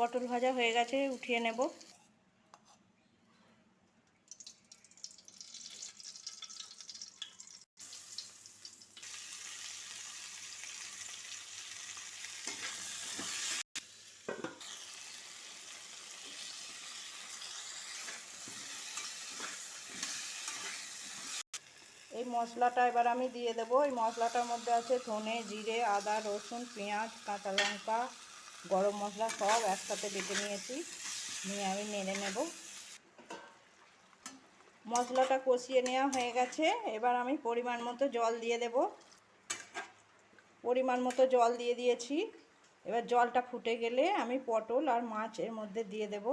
পটল ভাজা হয়ে গেছে, উঠিয়ে নেব। এই মশলাটা এবার আমি দিয়ে দেবো। এই মশলাটার মধ্যে আছে ধনে, জিরে, আদা, রসুন, পেঁয়াজ, কাঁচা লঙ্কা গরম মশলা সব একসাথে বেটে নিয়েছি। নিয়ে আমি নেড়ে নেব। মশলাটা কষিয়ে নেওয়া হয়ে গেছে। এবার আমি পরিমাণ মতো জল দিয়ে দেব। পরিমাণ মতো জল দিয়ে দিয়েছি। এবার জলটা ফুটে গেলে আমি পটল আর মাছ এর মধ্যে দিয়ে দেবো।